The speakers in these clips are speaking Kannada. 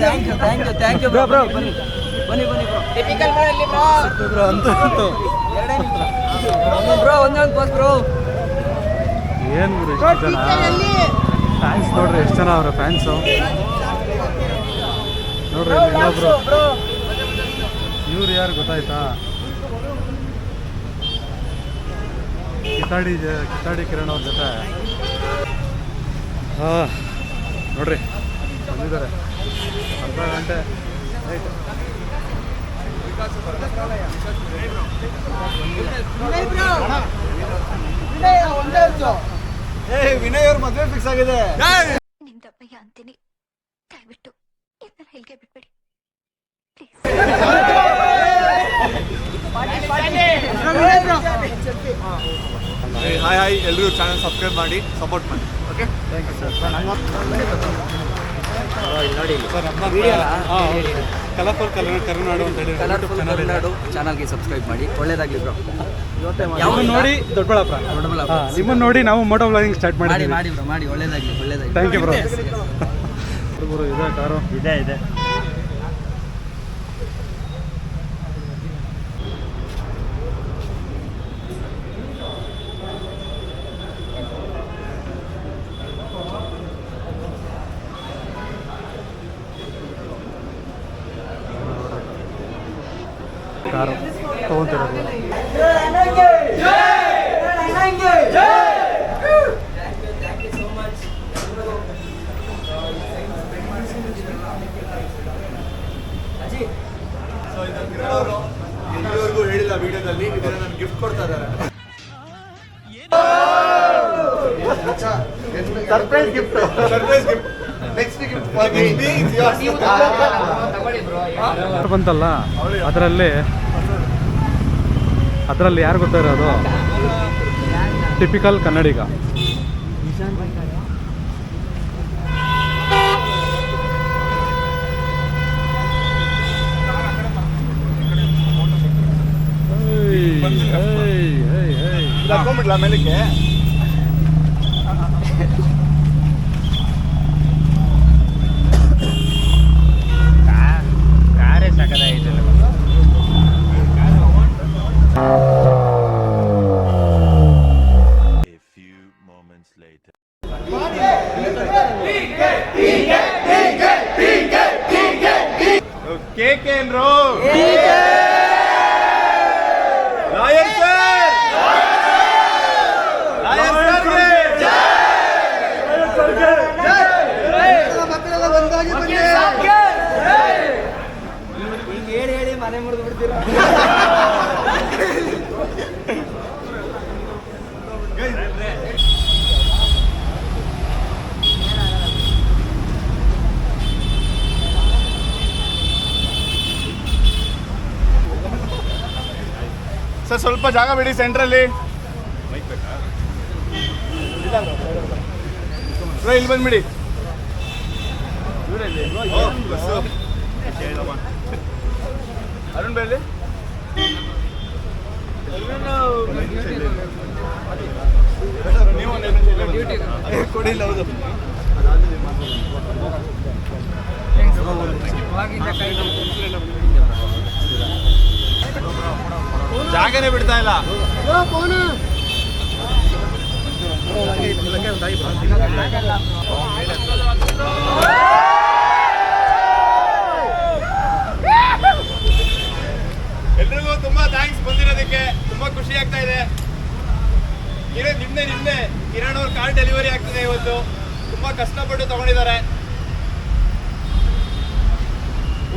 Thank you thank you thank you bro bro ಬನ್ನಿ ಬನ್ನಿ ಬನ್ನಿ ಬ್ರೋ ಟಿಪಿಕಲ್ ಬ್ರೋ ಇಲ್ಲಿ ಬ್ರೋ ಬ್ರೋ ಅಂತ ಅಂತೂ. ಎರಡೇ ಬ್ರೋ ಒಂದೇ ಒಂದು ಪೋಸ್ಟ್ ಬ್ರೋ ಏನು ಗುರು ಎಷ್ಟು ಜನ? ಫ್ಯಾನ್ಸ್ ನೋಡ್ರಿ ಎಷ್ಟು ಜನ ಅವರ ಫ್ಯಾನ್ಸ್ ನೋಡ್ರಿ ಇಲ್ಲಿ ಇನ್ನೊಬ್ರು ಇವ್ರು ಯಾರು ಗೊತ್ತಾಯ್ತಾ? ಕಿತಾಡಿ ಕಿತ್ತಾಡಿ ಕಿತಾಡಿ ಕಿರಣ್ ಅವ್ರ ಜೊತೆ. ಹಾಂ. ನೋಡ್ರಿ. ಬಂದಿದ್ದಾರೆ. ಅರ್ಧ ಗಂಟೆ ವಿನಯ್ ಅವ್ರ ಮದುವೆ ಫಿಕ್ಸ್ ಆಗಿದೆ. ಅಂತೀನಿ. ದಯವಿಟ್ಟು ಇದನ್ನ ಬಿಟ್ಬಿಡಿ. ಹಾಯ್ ಹಾಯ್ ಎಲ್ಲರೂ ಚಾನಲ್ ಸಬ್ಸ್ಕ್ರೈಬ್ ಮಾಡಿ ಸಪೋರ್ಟ್ ಮಾಡಿ. ಓಕೆ. ಕಲರ್ಫುಲ್ ಕಲರ್ ಕರುನಾಡು ಅಂತ ಹೇಳಿ ಕಲರ್ಫುಲ್ ಕರ್ನಾಡು ಚಾನಲ್ಗೆ ಸಬ್ಸ್ಕ್ರೈಬ್ ಮಾಡಿ. ಒಳ್ಳೇದಾಗ್ಲಿ ಬ್ರೋ ನಿಮ್ಮನ್ನ ನೋಡಿ ದೊಡ್ಡಬಳ್ಳಾಪುರ ದೊಡ್ಡಬಳ್ಳಾಪುರ. ನಿಮ್ಮನ್ನ ನೋಡಿ ನಾವು ಮೋಟೋ ಬ್ಲಾಗಿಂಗ್ ಸ್ಟಾರ್ಟ್ ಮಾಡಿ ಮಾಡಿ ಬ್ರೋ ಮಾಡಿ. ಒಳ್ಳೇದಾಗ್ಲಿ ಒಳ್ಳೇದಾಗ್ಲಿ. ಥ್ಯಾಂಕ್ ಯು ಬ್ರೋ ಇದೆ ಕಾರು ಇದೆ ಇದೆ. ಕಾರು ತೊಗೊಂತಿರೋದು ಸೊ ಇದು ಕಿರಣ್ ಅವರು ಇಲ್ಲಿವರೆಗೂ ಹೇಳಿಲ್ಲ ವಿಡಿಯೋದಲ್ಲಿ ಇದನ್ನ ನನ್ಗೆ ಗಿಫ್ಟ್ ಕೊಡ್ತಾ ಇದ್ದಾರೆ surprise gift surprise gift next gift car ಬಂತಲ್ಲ ಅದರಲ್ಲಿ ಅದರಲ್ಲಿ ಯಾರು ಗೊತ್ತಾ ಇರೋದು? ಟಿಪಿಕಲ್ ಕನ್ನಡಿಗ. ಹೇ ಹೇ ಹೇ ಏಯ್. ಹಾಕೊಂಡ್ಬಿಡ್ಲಾ ಮೇಲಕ್ಕೆ? টাকা দেয় Take and roll. ಸರ್ ಸ್ವಲ್ಪ ಜಾಗ ಬಿಡಿ ಸೆಂಟ್ರಲ್ಲಿ. ಇಲ್ಲಿ ಬಂದ್ಬಿಡಿ. ಅರುಣ್ ಬೇಲಿ ಕೊಡಿಲ್ಲ ಹೌದು ಜಾಗನೇ ಬಿಡ್ತಾ ಇಲ್ಲ. ಎಲ್ರಿಗೂ ತುಂಬಾ ಥ್ಯಾಂಕ್ಸ್ ಬಂದಿರೋದಕ್ಕೆ. ತುಂಬಾ ಖುಷಿ ಆಗ್ತಾ ಇದೆ. ಇರೋ ನಿನ್ನೆ ನಿನ್ನೆ ಕಿರಣ್ ಅವ್ರ ಕಾರ್ ಡೆಲಿವರಿ ಆಗ್ತಿದೆ ಇವತ್ತು. ತುಂಬಾ ಕಷ್ಟಪಟ್ಟು ತಗೊಂಡಿದ್ದಾರೆ.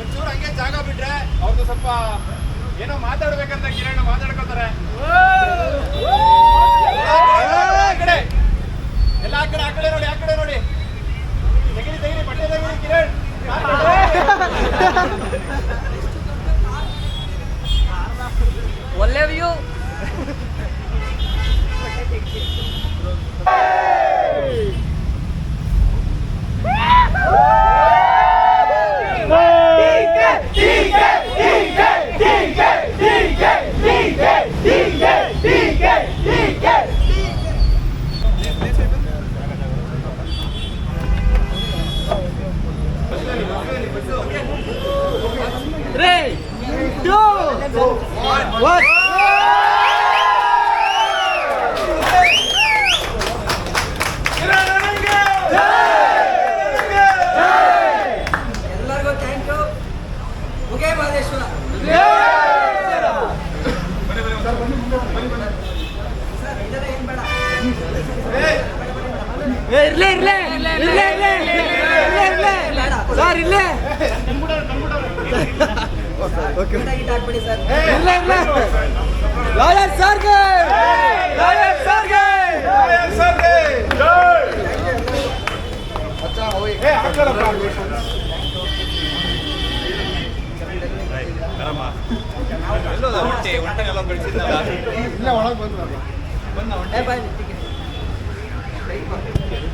ಒಂಚೂರು ಹಂಗೆ ಜಾಗ ಬಿಟ್ರೆ ಅವ್ರದ್ದು ಸ್ವಲ್ಪ ಏನೋ ಮಾತಾಡ್ಬೇಕಂತ ಕಿರಣ್ ಮಾತಾಡ್ಕೊತಾರೆ ಎಲ್ಲ ಆ ಕಡೆ. ಎಲ್ಲ ಆ ಕಡೆ ಆ ಕಡೆ ನೋಡಿ ಆ ಕಡೆ ನೋಡಿ. ಮಹಾಕಾಳೇಶ್ವರ ಇರ್ಲೇ ಇರ್ಲೇ ಇರ್ಲೇ ಇರ್ಲೇ ಇರ್ಲೇ ಇರ್ಲೇ ಇರ್ಲೇ ಸರ್ ಇರ್ಲೇ ಓಕೆ ಇರ್ಲೇ ಇರ್ಲೇ ಲಾಯರ್ ಸರ್ಗೆ ಲಾಯರ್ ಸರ್ಗೆ ಲಾಯರ್ ಸರ್ಗೆ ಜೈ ಅಚ್ಚಾ ಹೋಯ್ ಹೇ ಆಕಲ ಪ್ರಾಣೇಶ್ವರ ಎಲ್ಲೋದ ಹೊಟ್ಟೆ ಹೊಟ್ಟೆನೆಲ್ಲ ಬೆಳೆಸಿದ್ದಲ್ಲ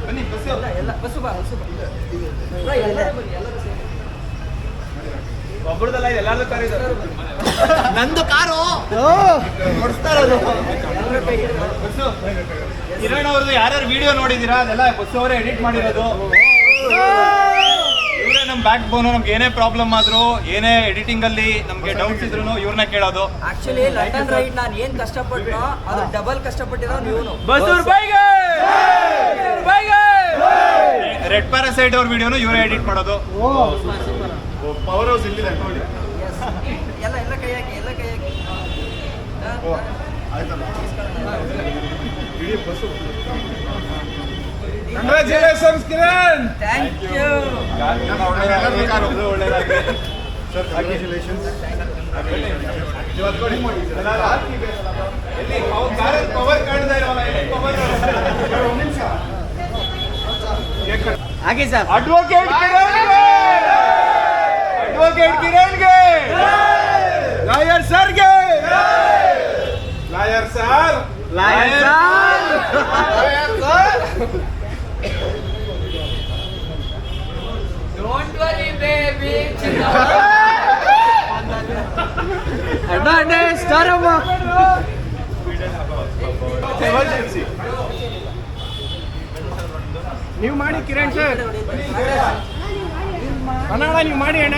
ಬನ್ನಿ ಬಸ್ಸು. ಎಲ್ಲ ಬಸ್ಸು ಬಾ ಬಸ್ಸು ಬಾ. ಎಲ್ಲಾರ್ದು ಕಾರ್ ನಂದು ಕಾರು. ಬಸ್ಸು. ಕಿರಣ್ ಅವ್ರದ್ದು ಯಾರ್ಯಾರು ವಿಡಿಯೋ ನೋಡಿದೀರಾ ಅದೆಲ್ಲ ಬಸ್ಸು ಅವರೇ ಎಡಿಟ್ ಮಾಡಿರೋದು. ನಮ್ಮ ಬ್ಯಾಕ್ ಬೋನು ನಮ್ಗೆ ಏನೇ ಪ್ರಾಬ್ಲಮ್ ಆದ್ರೂ ಏನೇ ಎಡಿಟಿಂಗ್ ಅಲ್ಲಿ ನಮ್ಗೆ ಡೌಟ್ಸ್ ಇದ್ರು ಇವ್ರನ್ನ ಕೇಳೋದು. ಆಕ್ಚುಲಿ ಲಂಡನ್ ರೈಡ್ ನಾನು ಏನ್ ಕಷ್ಟಪಟ್ಟನೋ ಅದು ಡಬಲ್ ಕಷ್ಟಪಟ್ಟಿರೋ ಇವನು. ಬಸೂರ್ ಬೈಗೆ ರೆಡ್ ಪ್ಯಾರಾಸೈಟ್ ಅವ್ರ ವಿಡಿಯೋನು ಇವರೇ ಎಡಿಟ್ ಮಾಡೋದು. ಪವರ್ ಹೌಸ್ ಇಲ್ಲಿದೆ ನೋಡಿ. ಎಲ್ಲ ಎಲ್ಲ ಕೈ ಹಾಕಿ ಎಲ್ಲ ಕೈ ಹಾಕಿ. ಕಂಗ್ರಾಚುಲೇಷನ್ಸ್ ಕಿರಣ್ ಥ್ಯಾಂಕ್ ಯು ಒಳ್ಳೆಯದಾಗಿ ಪವರ್ ಕಾಣ್ತಾ ಇರೋಲ್ಲ ಪವರ್ ಹಾಗೆ ಸರ್ ಅಡ್ವೊಕೇಟ್ ಕಿರಣ್ಗೆ ಅಡ್ವೊಕೇಟ್ ಕಿರಣ್ಗೆ ಲಾಯರ್ ಸರ್ಗೆ lawyer sir lawyer don't worry baby ಅಣ್ಣ ಅಣ್ಣ ಸ್ಟಾರ್ ಅಮ್ಮ ಎಮರ್ಜೆನ್ಸಿ ನೀವು ಮಾಡಿ ಕಿರಣ್ ಸರ್ ಅಣ್ಣ ನೀವು ಮಾಡಿ ಅಣ್ಣ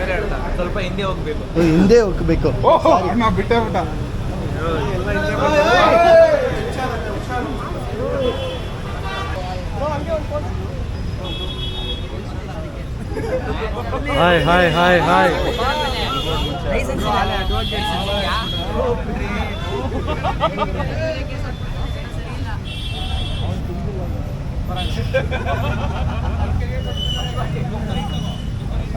ಬೇರೆ ಹೇಳ್ತಾರೆ ಸ್ವಲ್ಪ ಹಿಂದೆ ಹೋಗ್ಬೇಕು. ಹಿಂದೆ ಹೋಗ್ಬೇಕು. ನಾವು ಬಿಟ್ಟೇ ಬಿಟ್ಟ. Hi hi hi hi license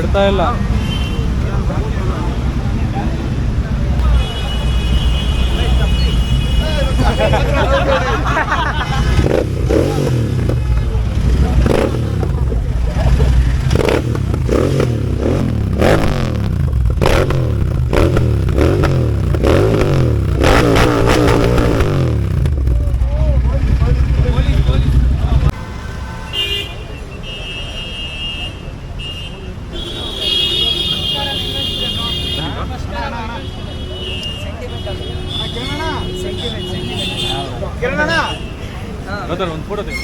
ಬಿಡ್ತಾ ಇಲ್ಲ. ಬ್ರದರ್ ಒಂದು ಫೋಟೋ ತೆಗಿ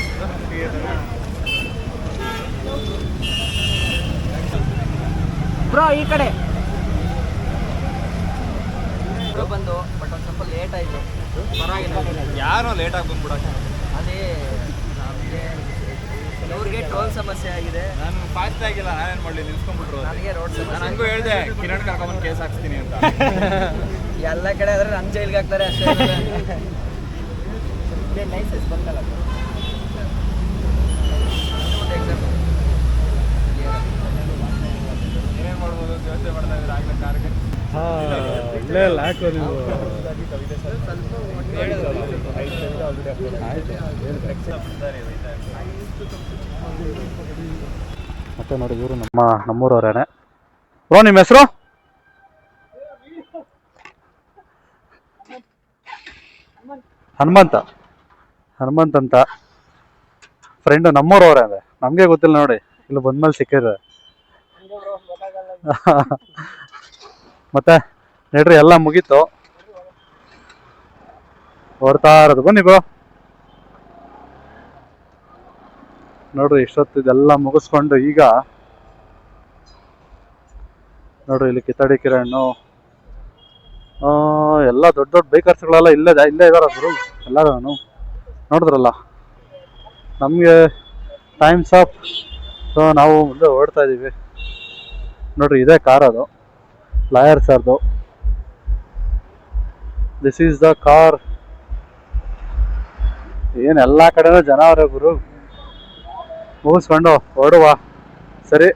ಬ್ರೋ ಈ ಕಡೆ. ಬ್ರೋ ಬಂದು ಬಟ್ ಒಂದು ಸ್ವಲ್ಪ ಲೇಟ್ ಆಯಿತು. ಪರವಾಗಿಲ್ಲ. ಯಾರೋ ಲೇಟ್ ಆಗಿ ಬಂದ್ಬಿಡಕ್ಕೆ ಅದೇ ನಮಗೆ ಅವ್ರಿಗೆ ಟೋಲ್ ಸಮಸ್ಯೆ ಆಗಿದೆ. ನಾನು ಫಾಸ್ಟ್ ಆಗಿಲ್ಲ ನಾನೇನು ಮಾಡಲಿ ನಿಲ್ಸ್ಕೊಂಡ್ಬಿಟ್ರು ನನಗೆ ರೋಡ್ ನಾನು ಹಂಗೂ ಹೇಳ್ದೆ ಕಿರಣ್ ಕರ್ಕೊಂಬಂದು ಕೇಸ್ ಹಾಕ್ಸ್ತೀನಿ ಅಂತ. ಎಲ್ಲ ಕಡೆ ಆದರೆ ನನ್ನ ಜೈಲ್ಗೆ ಹಾಕ್ತಾರೆ ಅಷ್ಟೇ. ಇಲ್ಲೇ ಇಲ್ಲ ಯಾಕೋ ನೀವು. ಮತ್ತೆ ನೋಡಿ ಇವರು ನಮ್ಮ ನಮ್ಮೂರವರೇನೆ. ಬ್ರೋ ನಿಮ್ಮ ಹೆಸರು? ಹನುಮಂತ. ಹನುಮಂತ್ ಅಂತ ಫ್ರೆಂಡ್ ನಮ್ಮೂರವ್ರೆ ನಮ್ಗೆ ನಮಗೆ ಗೊತ್ತಿಲ್ಲ ನೋಡಿ, ಇಲ್ಲಿ ಬಂದ್ಮೇಲೆ ಸಿಕ್ಕಿದ್ರೆ. ಮತ್ತೆ ನೋಡ್ರಿ, ಎಲ್ಲ ಮುಗೀತು. ಹೊಡ್ತಾ ಇರೋದು. ಬನ್ನಿ ಬ್ರೋ ನೋಡ್ರಿ, ಇಷ್ಟೊತ್ತು ಇದೆಲ್ಲ ಮುಗಿಸ್ಕೊಂಡು ಈಗ ನೋಡ್ರಿ, ಇಲ್ಲಿ ಕಿತ್ತಡಿ ಕಿರಣ್. ಎಲ್ಲ ದೊಡ್ಡ ದೊಡ್ಡ ಬೈಕರ್ಸ್ಗಳೆಲ್ಲ ಇಲ್ಲೇ ಇಲ್ಲೇ ಇದಾರ ಗುರು ಎಲ್ಲರೂ ನೋಡಿದ್ರಲ್ಲ? ನಮಗೆ ಟೈಮ್ಸ್ ಆಫ್ ಸೊ ನಾವು ಮುಂದೆ ಓಡ್ತಾ ಇದ್ದೀವಿ ನೋಡ್ರಿ, ಇದೇ ಕಾರ್ ಅದು. ಲಾಯರ್ ಸರ್ದು ದಿಸ್ ಈಸ್ ದ ಕಾರ್ ಏನು ಎಲ್ಲ ಕಡೆನೂ ಜನ ಅವರೇ ಗುರು. ಮುಗಿಸ್ಕೊಂಡು ಓಡುವ. ಸರಿ.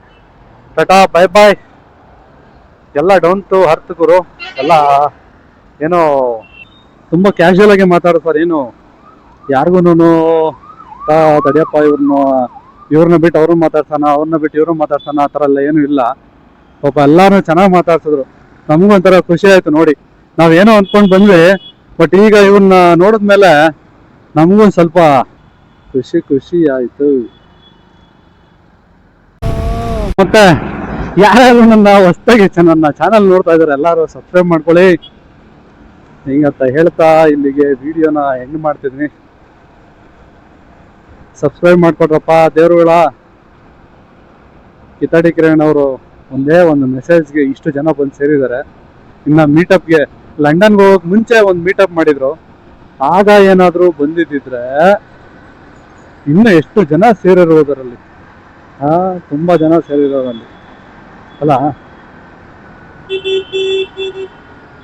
ಟಟಾ ಬೈ ಬಾಯ್ ಎಲ್ಲ ಡೌನ್ ಟು ಹರ್ತ್ ಗುರು. ಎಲ್ಲ, ಏನು, ತುಂಬ ಕ್ಯಾಶುಯಲ್ ಆಗಿ ಮಾತಾಡೋದು ಸರ್ ಏನು ಯಾರಿಗೂ ತಡಿಯಪ್ಪ ಇವ್ರನ್ನ ಇವ್ರನ್ನ ಬಿಟ್ಟು ಅವ್ರನ್ನ ಮಾತಾಡ್ಸೋಣ ಅವ್ರನ್ನ ಬಿಟ್ಟು ಇವ್ರನ್ನ ಮಾತಾಡ್ಸೋಣ, ಆ ಥರ ಎಲ್ಲ ಏನೂ ಇಲ್ಲ. ಪಾಪ ಎಲ್ಲಾರು ಚೆನ್ನಾಗಿ ಮಾತಾಡ್ಸಿದ್ರು. ನಮಗೂ ಒಂಥರ ಖುಷಿ ಆಯ್ತು ನೋಡಿ. ನಾವೇನೋ ಅಂದ್ಕೊಂಡು ಬಂದ್ವಿ, ಬಟ್ ಈಗ ಇವ್ರನ್ನ ನೋಡಿದ್ಮೇಲೆ ನಮಗೂ ಸ್ವಲ್ಪ ಖುಷಿ ಖುಷಿ ಆಯಿತು. ಮತ್ತೆ ಯಾರ್ಯಾರು ನನ್ನ ಹೊಸ್ದಾಗಿ ನನ್ನ ಚಾನಲ್ ನೋಡ್ತಾ ಇದಾರೆ, ಎಲ್ಲರೂ ಸಬ್ಸ್ಕ್ರೈಬ್ ಮಾಡ್ಕೊಳ್ಳಿ. ಹಿಂಗಂತ ಹೇಳ್ತಾ ಇಲ್ಲಿಗೆ ವಿಡಿಯೋನ ಹೆಂಗ್ ಮಾಡ್ತಿದ್ವಿ ಸಬ್ಸ್ಕ್ರೈಬ್ ಮಾಡಿಕೊಟ್ರಪ್ಪ, ದೇವ್ರುಗಳ. ಕಿತಾಡಿ ಕಿರಣ್ ಅವರು ಒಂದೇ ಒಂದು ಮೆಸೇಜ್ಗೆ ಇಷ್ಟು ಜನ ಬಂದು ಸೇರಿದ್ದಾರೆ. ಇನ್ನು ಮೀಟಪ್ಗೆ ಲಂಡನ್ಗೆ ಹೋಗೋಕೆ ಮುಂಚೆ ಒಂದು ಮೀಟಪ್ ಮಾಡಿದ್ರು. ಆಗ ಏನಾದರೂ ಬಂದಿದ್ದಿದ್ರೆ ಇನ್ನು ಎಷ್ಟು ಜನ ಸೇರಿರೋದರಲ್ಲಿ? ಹಾಂ ತುಂಬ ಜನ ಸೇರಿರೋದರಲ್ಲಿ. ಅಲ್ಲ?